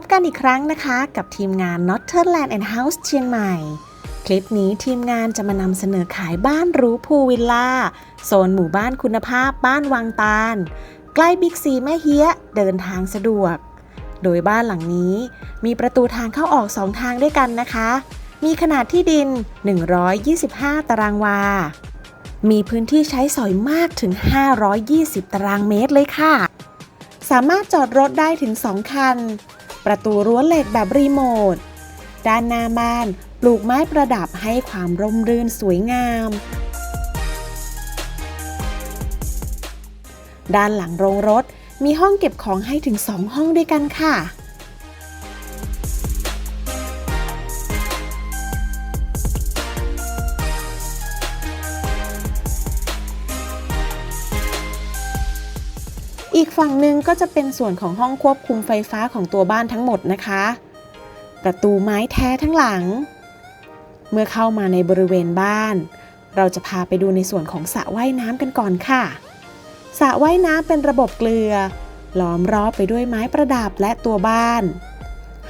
บกันอีกครั้งนะคะกับทีมงาน Northern and House เชียงใหม่ คลิปนี้ทีมงานจะมานำเสนอขายบ้านรูพูวิลล่า โซนหมู่บ้านคุณภาพบ้านวังตาล ใกล้บิ๊กซีแม่เฮียเดินทางสะดวก โดยบ้านหลังนี้มีประตูทางเข้าออกสองทางด้วยกันนะคะ มีขนาดที่ดิน 125 ตารางวา มีพื้นที่ใช้สอยมากถึง 520 ตารางเมตรเลยค่ะ สามารถจอดรถได้ถึง 2 คัน ประตูรั้วเหล็กแบบรีโมท ด้านหน้าบ้านปลูกไม้ประดับให้ความร่มรื่นสวยงาม ด้านหลังโรงรถมีห้องเก็บของให้ถึง 2 ห้องด้วยกันค่ะ ฝั่งหนึ่งก็จะเป็นส่วนของห้องควบคุมไฟฟ้าของตัวบ้านทั้งหมดนะคะ ประตูไม้แท้ทั้งหลัง เมื่อเข้ามาในบริเวณบ้าน เราจะพาไปดูในส่วนของสระว่ายน้ำกันก่อนค่ะสระว่ายน้ำเป็นระบบเกลือ ล้อมรอบไปด้วยไม้ประดับและตัวบ้าน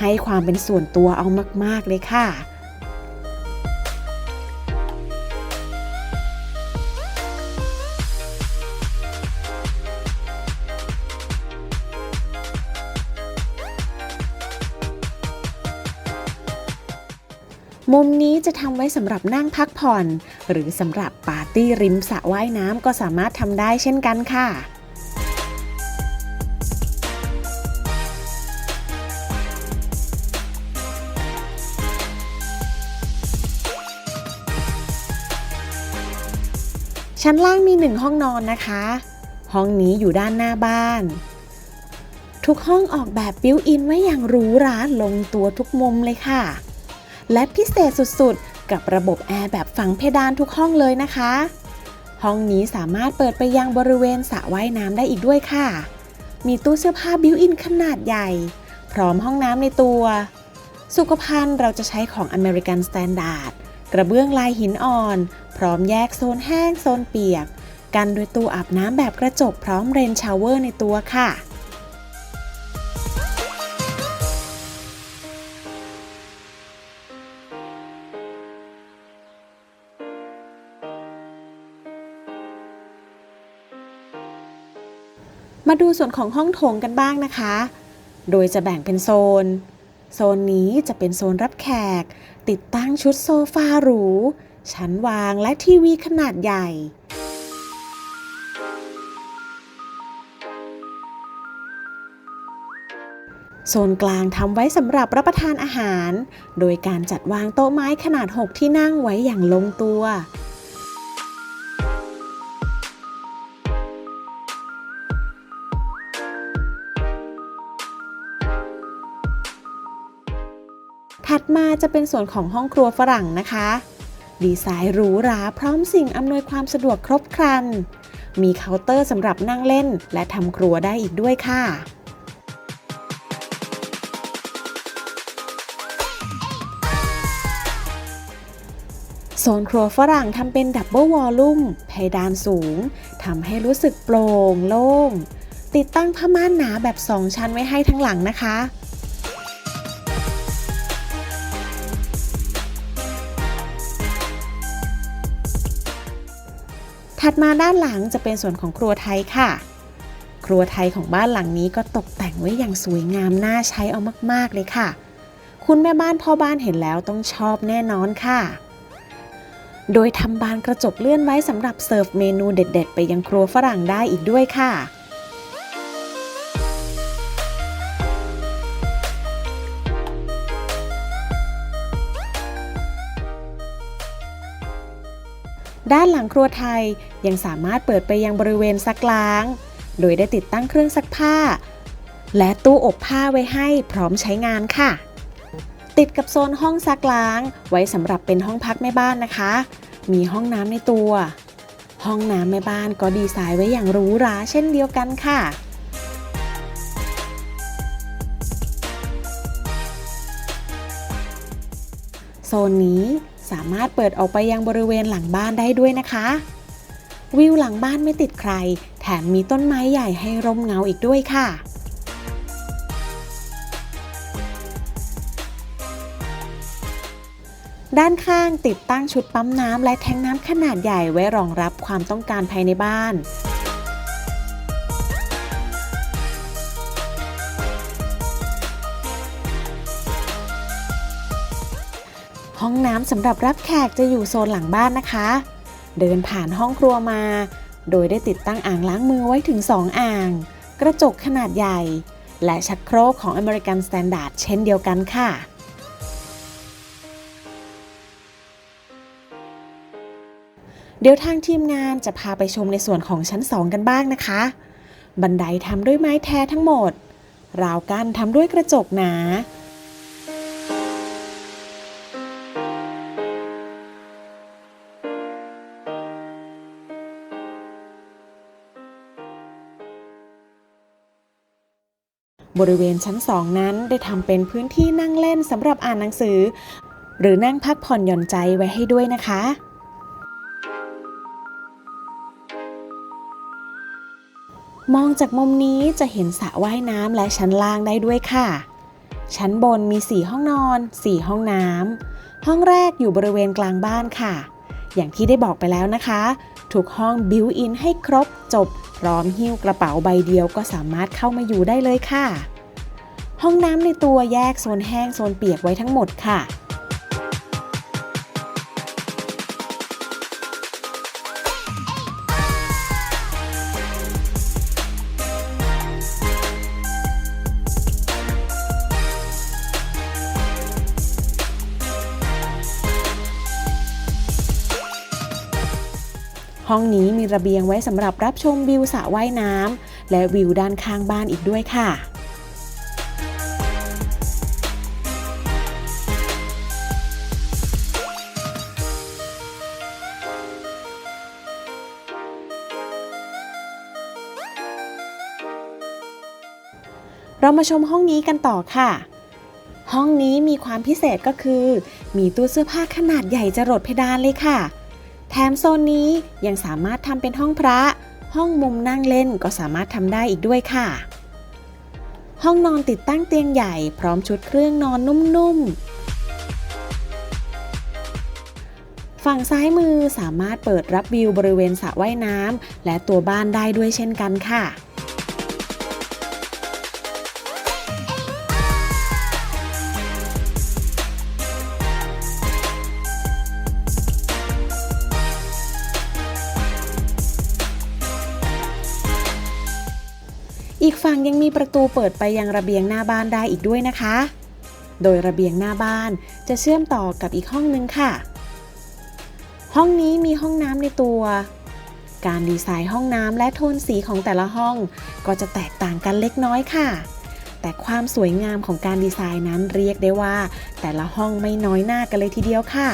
ให้ความเป็นส่วนตัวเอามาก ๆ เลยค่ะ มุมนี้จะทำไว้สำหรับนั่งพักผ่อน หรือสำหรับปาร์ตี้ริมสระว่ายน้ำก็สามารถทำได้เช่นกันค่ะชั้นล่างมีหนึ่งห้องนอนนะคะ ห้องนี้อยู่ด้านหน้าบ้าน ทุกห้องออกแบบบิวอินไว้อย่างหรูหราลงตัวทุกมุมเลยค่ะ และพิเศษสุดๆ กับระบบแอร์แบบฝังเพดานทุกห้องเลยนะคะ ห้องนี้สามารถเปิดไปยังบริเวณสระว่ายน้ำได้อีกด้วยค่ะ มีตู้เสื้อผ้าบิวอินขนาดใหญ่ พร้อมห้องน้ำในตัว สุขภัณฑ์เราจะใช้ของ American Standard กระเบื้องลายหินอ่อน พร้อมแยกโซนแห้งโซนเปียก กันด้วยตู้อาบน้ำแบบกระจกพร้อมเรนชาวเวอร์ในตัวค่ะ มาดูส่วนของห้องโถงกันบ้างนะคะ โดยจะแบ่งเป็นโซน โซนนี้จะเป็นโซนรับแขก ติดตั้งชุดโซฟาหรู ชั้นวางและทีวีขนาดใหญ่ โซนกลางทำไว้สำหรับรับประทานอาหาร โดยการจัดวางโต๊ะไม้ขนาด 6 ที่นั่งไว้อย่างลงตัว ถัดมาจะเป็นส่วนของห้องครัวฝรั่งนะคะ ดีไซน์หรูหราพร้อมสิ่งอำนวยความสะดวกครบครัน มีเคาน์เตอร์สำหรับนั่งเล่น และทำครัวได้อีกด้วยค่ะโซนครัวฝรั่งทำเป็นดับเบิลวอลลุ่มเพดานสูงทำให้รู้สึกโปร่งโล่ง ติดตั้งผ้าม่านหนาแบบ 2 ชั้นไว้ให้ทั้งหลังนะคะ ถัดมาด้านหลังจะเป็นส่วนของครัวไทยค่ะ ครัวไทยของบ้านหลังนี้ก็ตกแต่งไว้อย่างสวยงามน่าใช้เอามากๆเลยค่ะ คุณแม่บ้านพ่อบ้านเห็นแล้วต้องชอบแน่นอนค่ะ โดยทำบานกระจกเลื่อนไว้สำหรับเสิร์ฟเมนูเด็ด ๆ ไปยังครัวฝรั่งได้อีกด้วยค่ะ ด้านหลังครัวไทยยังสามารถเปิดไปยังบริเวณซักล้าง โดยได้ติดตั้งเครื่องซักผ้า และตู้อบผ้าไว้ให้พร้อมใช้งานค่ะ ติดกับโซนห้องซักล้าง ไว้สำหรับเป็นห้องพักแม่บ้านนะคะ มีห้องน้ำในตัว ห้องน้ำแม่บ้านก็ดีไซน์ไว้อย่างหรูหราเช่นเดียวกันค่ะโซนนี้ สามารถเปิดออกไปยังบริเวณหลังบ้านได้ด้วยนะคะ วิวหลังบ้านไม่ติดใคร แถมมีต้นไม้ใหญ่ให้ร่มเงาอีกด้วยค่ะด้านข้างติดตั้งชุดปั๊มน้ำและแทงน้ำขนาดใหญ่ไว้รองรับความต้องการภายในบ้าน ห้องน้ำสำหรับรับแขกจะอยู่โซนหลังบ้านนะคะ เดินผ่านห้องครัวมา โดยได้ติดตั้งอ่างล้างมือไว้ถึง 2 อ่าง กระจกขนาดใหญ่ และชักโครกของ American Standard เช่นเดียวกันค่ะเดี๋ยวทางทีมงานจะพาไปชมในส่วนของชั้น 2 กันบ้างนะคะ บันไดทำด้วยไม้แท้ทั้งหมด ราวกั้นทำด้วยกระจกหนา บริเวณชั้น2นั้นได้ทำเป็นพื้นที่นั่งเล่นสำหรับอ่านหนังสือ หรือนั่งพักผ่อนหย่อนใจไว้ให้ด้วยนะคะมองจากมุมนี้จะเห็นสระว่ายน้ำและชั้นล่างได้ด้วยค่ะ ชั้นบนมี 4 ห้องนอน 4 ห้องน้ำ ห้องแรกอยู่บริเวณกลางบ้านค่ะ อย่างที่ได้บอกไปแล้วนะคะทุกห้องบิวอินให้ครบจบ ร้อมหิ้วกระเป๋าใบเดียวก็สามารถเข้ามาอยู่ได้เลยค่ะ ห้องน้ำในตัวแยกโซนแห้งโซนเปียกไว้ทั้งหมดค่ะ ห้องนี้มีระเบียงไว้สำหรับรับชมวิวสระว่ายน้ำและวิวด้านข้างบ้านอีกด้วยค่ะเรามาชมห้องนี้กันต่อค่ะ ห้องนี้มีความพิเศษก็คือ มีตู้เสื้อผ้าขนาดใหญ่จรดเพดานเลยค่ะ แถมโซนนี้ยังสามารถทำเป็นห้องพระ ห้องมุมนั่งเล่นก็สามารถทำได้อีกด้วยค่ะ ห้องนอนติดตั้งเตียงใหญ่พร้อมชุดเครื่องนอนนุ่มๆ ฝั่งซ้ายมือสามารถเปิดรับวิวบริเวณสระว่ายน้ำและตัวบ้านได้ด้วยเช่นกันค่ะ ฝั่งยังมีประตูเปิดไปยังระเบียงหน้าบ้านได้อีกด้วยนะคะ โดยระเบียงหน้าบ้านจะเชื่อมต่อกับอีกห้องนึงค่ะ ห้องนี้มีห้องน้ำในตัว การดีไซน์ห้องน้ำและโทนสีของแต่ละห้อง ก็จะแตกต่างกันเล็กน้อยค่ะ แต่ความสวยงามของการดีไซน์นั้นเรียกได้ว่า แต่ละห้องไม่น้อยหน้ากันเลยทีเดียวค่ะ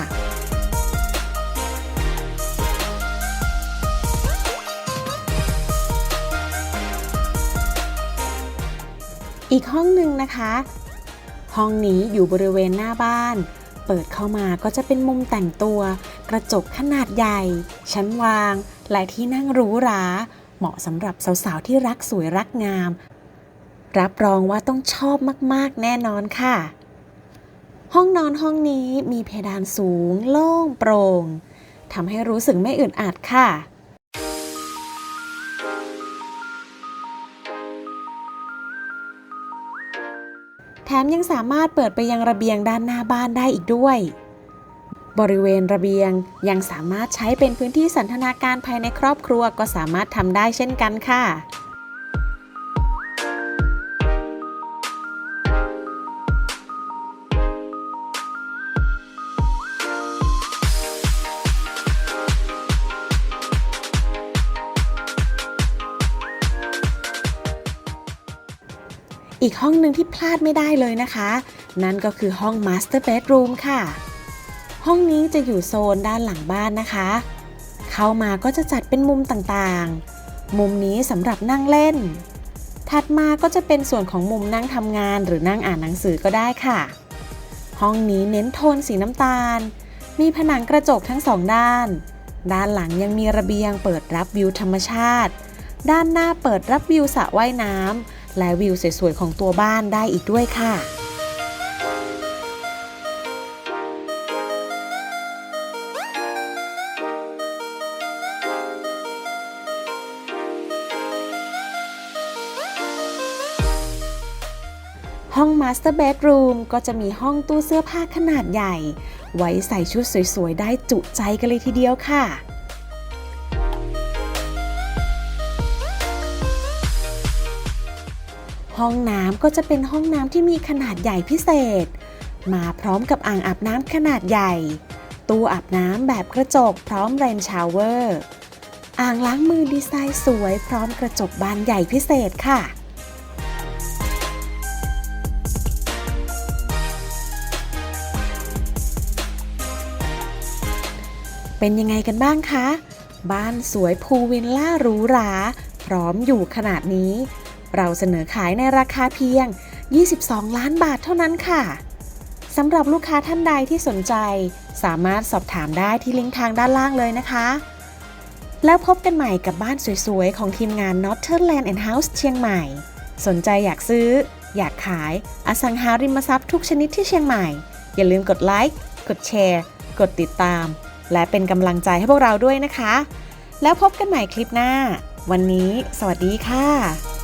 อีกห้องหนึ่งนะคะ ห้องนี้อยู่บริเวณหน้าบ้าน เปิดเข้ามาก็จะเป็นมุมแต่งตัว กระจกขนาดใหญ่ ชั้นวาง และที่นั่งหรูหรา เหมาะสำหรับสาวๆที่รักสวยรักงาม รับรองว่าต้องชอบมากๆ แน่นอนค่ะ ห้องนอนห้องนี้มีเพดานสูง โล่งโปร่งทำให้รู้สึกไม่อึดอัดค่ะ ถมยังสามารถเปิดไปยังระเบียงด้านหน้าบ้านได้อีกด้วย บริเวณระเบียงยังสามารถใช้เป็นพื้นที่สันทนาการภายในครอบครัวก็สามารถทำได้เช่นกันค่ะ อีกห้องหนึ่งที่พลาดไม่ได้เลยนะคะ นั่นก็คือห้อง Master Bedroom ค่ะ ห้องนี้จะอยู่โซนด้านหลังบ้านนะคะ เข้ามาก็จะจัดเป็นมุมต่างๆ มุมนี้สำหรับนั่งเล่น ถัดมาก็จะเป็นส่วนของมุมนั่งทำงานหรือนั่งอ่านหนังสือก็ได้ค่ะ ห้องนี้เน้นโทนสีน้ำตาล มีผนังกระจกทั้งสองด้าน ด้านหลังยังมีระเบียงเปิดรับวิวธรรมชาติ ด้านหน้าเปิดรับวิวสระว่ายน้ำ และวิวสวยๆของตัวบ้านได้อีกด้วยค่ะห้องมาสเตอร์เบดรูมก็จะมีห้องตู้เสื้อผ้าขนาดใหญ่ ไว้ใส่ชุดสวยๆ ได้จุใจกันเลยทีเดียวค่ะ ห้องน้ำก็จะเป็นห้องน้ำที่มีขนาดใหญ่พิเศษ มาพร้อมกับอ่างอาบน้ำขนาดใหญ่ ตู้อาบน้ำแบบกระจกพร้อมเรนชาวเวอร์ อ่างล้างมือดีไซน์สวยพร้อมกระจกบานใหญ่พิเศษค่ะเป็นยังไงกันบ้างคะ บ้านสวยพูวิลล่าหรูหรา พร้อมอยู่ขนาดนี้ เราเสนอขายในราคาเพียง 22 ล้านบาทเท่านั้นค่ะสำหรับลูกค้าท่านใดที่สนใจ สามารถสอบถามได้ที่ลิงก์ทางด้านล่างเลยนะคะ แล้วพบกันใหม่กับบ้านสวยๆ ของทีมงาน Northern Land and House เชียงใหม่ สนใจอยากซื้อ อยากขายอสังหาริมทรัพย์ทุกชนิดที่เชียงใหม่ อย่าลืมกดไลค์ กดแชร์ กดติดตาม และเป็นกำลังใจให้พวกเราด้วยนะคะ แล้วพบกันใหม่คลิปหน้า วันนี้ สวัสดีค่ะ